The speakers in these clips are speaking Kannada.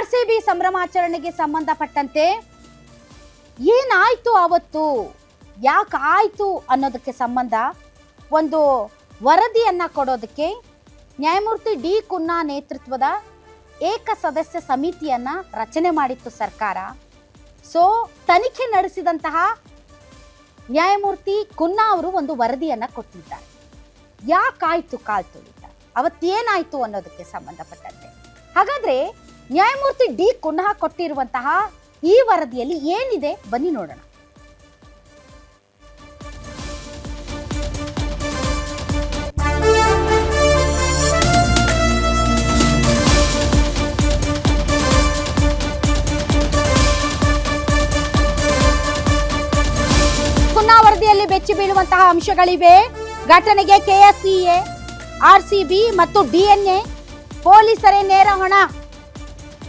ಆರ್ ಸಿ ಬಿ ಸಂಭ್ರಮಾಚರಣೆಗೆ ಸಂಬಂಧಪಟ್ಟಂತೆ ಏನಾಯ್ತು ಅವತ್ತು ಯಾಕೆ ಆಯ್ತು ಅನ್ನೋದಕ್ಕೆ ಸಂಬಂಧ ಒಂದು ವರದಿಯನ್ನು ಕೊಡೋದಕ್ಕೆ ನ್ಯಾಯಮೂರ್ತಿ ಡಿ ಕುನ್ನಾ ನೇತೃತ್ವದ ಏಕ ಸದಸ್ಯ ಸಮಿತಿಯನ್ನ ರಚನೆ ಮಾಡಿತ್ತು ಸರ್ಕಾರ. ಸೊ, ತನಿಖೆ ನಡೆಸಿದಂತಹ ನ್ಯಾಯಮೂರ್ತಿ ಕುನ್ನಾ ಅವರು ಒಂದು ವರದಿಯನ್ನು ಕೊಟ್ಟಿದ್ದಾರೆ. ಯಾಕಾಯ್ತು ಕಾಲ್ ತುಳಿತ ಅವತ್ತೇನಾಯ್ತು ಅನ್ನೋದಕ್ಕೆ ಸಂಬಂಧಪಟ್ಟಂತೆ. ಹಾಗಾದ್ರೆ ನ್ಯಾಯಮೂರ್ತಿ ಡಿ ಕುನ್ನಾ ಕೊಟ್ಟಿರುವಂತಹ ಈ ವರದಿಯಲ್ಲಿ ಏನಿದೆ? ಬನ್ನಿ ನೋಡೋಣ. ವರದಿಯಲ್ಲಿ ಬೆಚ್ಚಿ ಬೀಳುವಂತಹ ಅಂಶಗಳಿವೆ. ಘಟನೆಗೆ ಕೆಎಸ್ಸಿಎ ಆರ್ಸಿಬಿ ಮತ್ತು ಡಿಎನ್ಎ ಪೊಲೀಸರೇ ನೇರ ಹೊಣ.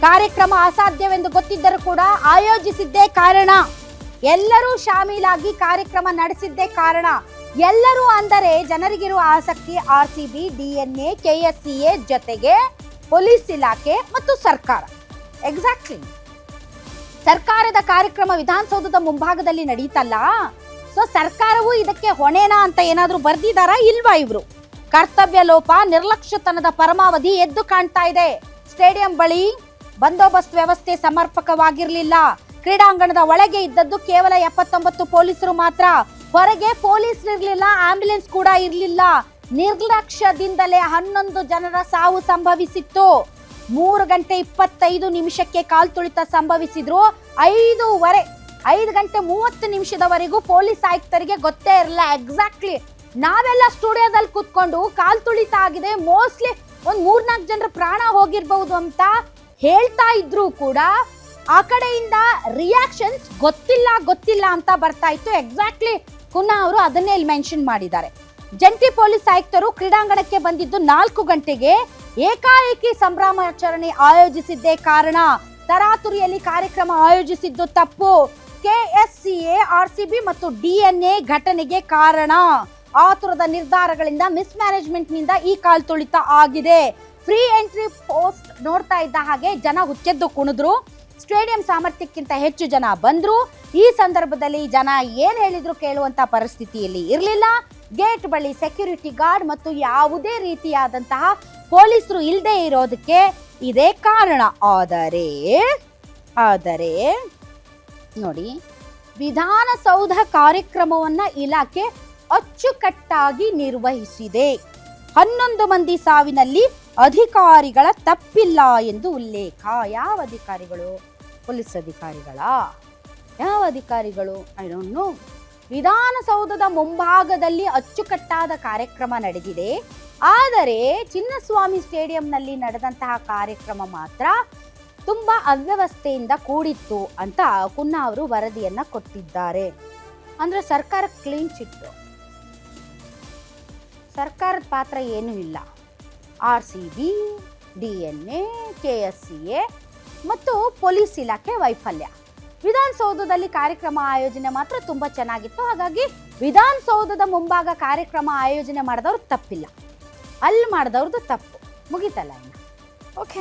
ಕಾರ್ಯಕ್ರಮ ಅಸಾಧ್ಯವೆಂದು ಗೊತ್ತಿದ್ದರೂ ಕೂಡ ಆಯೋಜಿಸಿದ್ದೇ ಕಾರಣ. ಎಲ್ಲರೂ ಶಾಮೀಲಾಗಿ ಕಾರ್ಯಕ್ರಮ ನಡೆಸಿದ್ದೇ ಕಾರಣ. ಎಲ್ಲರೂ ಅಂದರೆ ಜನರಿಗಿರುವ ಆಸಕ್ತಿ R C B DNA, KSCA ಜೊತೆಗೆ ಪೊಲೀಸ್ ಇಲಾಖೆ ಮತ್ತು ಸರ್ಕಾರ. ಎಕ್ಸಾಕ್ಟ್ಲಿ ಸರ್ಕಾರದ ಕಾರ್ಯಕ್ರಮ ವಿಧಾನಸೌಧದ ಮುಂಭಾಗದಲ್ಲಿ ನಡೀತಲ್ಲ? ಸೊ ಸರ್ಕಾರವು ಇದಕ್ಕೆ ಹೊಣೆನಾ ಅಂತ ಏನಾದರೂ ಬರ್ದಿದಾರಾ ಇಲ್ವಾ ಇವರು? ಕರ್ತವ್ಯ ಲೋಪ ನಿರ್ಲಕ್ಷ್ಯತನದ ಪರಮಾವಧಿ ಎದ್ದು ಕಾಣ್ತಾ ಇದೆ. ಸ್ಟೇಡಿಯಂ ಬಳಿ ಬಂದೋಬಸ್ತ್ ವ್ಯವಸ್ಥೆ ಸಮರ್ಪಕವಾಗಿರಲಿಲ್ಲ. ಕ್ರೀಡಾಂಗಣದ ಒಳಗೆ ಇದ್ದದ್ದು ಕೇವಲ ಎಪ್ಪತ್ತೊಂಬತ್ತು ಪೊಲೀಸರು ಮಾತ್ರ. ಹೊರಗೆ ಪೊಲೀಸ್ ಇರಲಿಲ್ಲ, ಆಂಬ್ಯುಲೆನ್ಸ್ ಕೂಡ ಇರಲಿಲ್ಲ. ನಿರ್ಲಕ್ಷ್ಯದಿಂದಲೇ ಹನ್ನೊಂದು ಜನರ ಸಾವು ಸಂಭವಿಸಿತ್ತು. ಮೂರು ಗಂಟೆ ಇಪ್ಪತ್ತೈದು ನಿಮಿಷಕ್ಕೆ ಕಾಲ್ ತುಳಿತ ಸಂಭವಿಸಿದ್ರು. ಐದೂವರೆ, ಐದು ಗಂಟೆ ಮೂವತ್ತು ನಿಮಿಷದವರೆಗೂ ಪೊಲೀಸ್ ಆಯುಕ್ತರಿಗೆ ಗೊತ್ತೇ ಇರಲಿಲ್ಲ ಎಕ್ಸಾಕ್ಟ್ಲಿ. ನಾವೆಲ್ಲ ಸ್ಟುಡಿಯೋದಲ್ಲಿ ಕೂತ್ಕೊಂಡು ಕಾಲ್ ತುಳಿತ ಆಗಿದೆ. ಮೋಸ್ಟ್ಲಿ ಒಂದು ಮೂರ್ನಾಲ್ಕು ಜನರ ಪ್ರಾಣ ಹೋಗಿರ್ಬಹುದು ಅಂತ. ಹೇಳ್ತಾ ಇದ್ರು ಕೂಡ ಆ ಕಡೆಯಿಂದ ರಿಯಾಕ್ಷನ್ಸ್ ಗೊತ್ತಿಲ್ಲ ಗೊತ್ತಿಲ್ಲ ಅಂತ ಬರ್ತಾ ಇತ್ತು. ಎಕ್ಸಾಕ್ಟ್ಲಿ ಕುನ್ನಾ ಅವರು ಅದನ್ನೇ ಇಲ್ಲಿ ಮೆನ್ಷನ್ ಮಾಡಿದ್ದಾರೆ. ಜಂಟಿ ಪೊಲೀಸ್ ಆಯುಕ್ತರು ಕ್ರೀಡಾಂಗಣಕ್ಕೆ ಬಂದಿದ್ದು ನಾಲ್ಕು ಗಂಟೆಗೆ ಏಕಾಏಕಿ ಸಂಭ್ರಮಾಚರಣೆ ಆಯೋಜಿಸಿದ್ದೇ ಕಾರಣ. ತರಾತುರಿಯಲ್ಲಿ ಕಾರ್ಯಕ್ರಮ ಆಯೋಜಿಸಿದ್ದು ತಪ್ಪು. ಕೆಎಸ್ಸಿಎ ಬಿ ಮತ್ತು ಡಿಎನ್ಎ ಘಟನೆಗೆ ಕಾರಣ. ಆತುರದ ನಿರ್ಧಾರಗಳಿಂದ ಮಿಸ್ಮ್ಯಾನೇಜ್ಮೆಂಟ್ನಿಂದ ಈ ಕಾಲ್ ತುಳಿತ ಆಗಿದೆ. ಫ್ರೀ ಎಂಟ್ರಿ ಪೋಸ್ಟ್ ನೋಡ್ತಾ ಇದ್ದ ಹಾಗೆ ಜನ ಹುಚ್ಚೆದ್ದು ಕುಣಿದ್ರು. ಸ್ಟೇಡಿಯಂ ಸಾಮರ್ಥ್ಯಕ್ಕಿಂತ ಹೆಚ್ಚು ಜನ ಬಂದ್ರು. ಈ ಸಂದರ್ಭದಲ್ಲಿ ಜನ ಏನು ಹೇಳಿದ್ರು ಕೇಳುವಂತ ಪರಿಸ್ಥಿತಿಯಲ್ಲಿ ಇರಲಿಲ್ಲ. ಗೇಟ್ ಬಳಿ ಸೆಕ್ಯೂರಿಟಿ ಗಾರ್ಡ್ ಮತ್ತು ಯಾವುದೇ ರೀತಿಯಾದಂತಹ ಪೊಲೀಸರು ಇಲ್ಲದೆ ಇರೋದಕ್ಕೆ ಇದೇ ಕಾರಣ. ಆದರೆ ಆದರೆ, ನೋಡಿ, ವಿಧಾನಸೌಧ ಕಾರ್ಯಕ್ರಮವನ್ನ ಇಲಾಖೆ ಅಚ್ಚುಕಟ್ಟಾಗಿ ನಿರ್ವಹಿಸಿದೆ. ಹನ್ನೊಂದು ಮಂದಿ ಸಾವಿನಲ್ಲಿ ಅಧಿಕಾರಿಗಳ ತಪ್ಪಿಲ್ಲ ಎಂದು ಉಲ್ಲೇಖ. ಯಾವ ಅಧಿಕಾರಿಗಳು? ಪೊಲೀಸ್ ಅಧಿಕಾರಿಗಳ? ಯಾವ ಅಧಿಕಾರಿಗಳು? ಐ ಡೋಂಟ್ ನೋ ವಿಧಾನಸೌಧದ ಮುಂಭಾಗದಲ್ಲಿ ಅಚ್ಚುಕಟ್ಟಾದ ಕಾರ್ಯಕ್ರಮ ನಡೆದಿದೆ. ಆದರೆ ಚಿನ್ನಸ್ವಾಮಿ ಸ್ಟೇಡಿಯಂನಲ್ಲಿ ನಡೆದಂತಹ ಕಾರ್ಯಕ್ರಮ ಮಾತ್ರ ತುಂಬಾ ಅವ್ಯವಸ್ಥೆಯಿಂದ ಕೂಡಿತ್ತು ಅಂತ ಕುನ್ನಾ ಅವರು ವರದಿಯನ್ನು ಕೊಟ್ಟಿದ್ದಾರೆ. ಅಂದ್ರೆ ಸರ್ಕಾರ ಕ್ಲೀನ್ ಚಿಟ್ಟು ಸರ್ಕಾರದ ಪಾತ್ರ ಏನೂ ಇಲ್ಲ. R C B, D N A, K S C A ಮತ್ತು ಪೊಲೀಸ್ ಇಲಾಖೆ ವೈಫಲ್ಯ. ವಿಧಾನಸೌಧದಲ್ಲಿ ಕಾರ್ಯಕ್ರಮ ಆಯೋಜನೆ ಮಾತ್ರ ತುಂಬ ಚೆನ್ನಾಗಿತ್ತು. ಹಾಗಾಗಿ ವಿಧಾನಸೌಧದ ಮುಂಭಾಗ ಕಾರ್ಯಕ್ರಮ ಆಯೋಜನೆ ಮಾಡಿದವ್ರು ತಪ್ಪಿಲ್ಲ. ಅಲ್ಲಿ ಮಾಡಿದವ್ರದ್ದು ತಪ್ಪು. ಮುಗಿತಲ್ಲ ಇನ್ನು. ಓಕೆ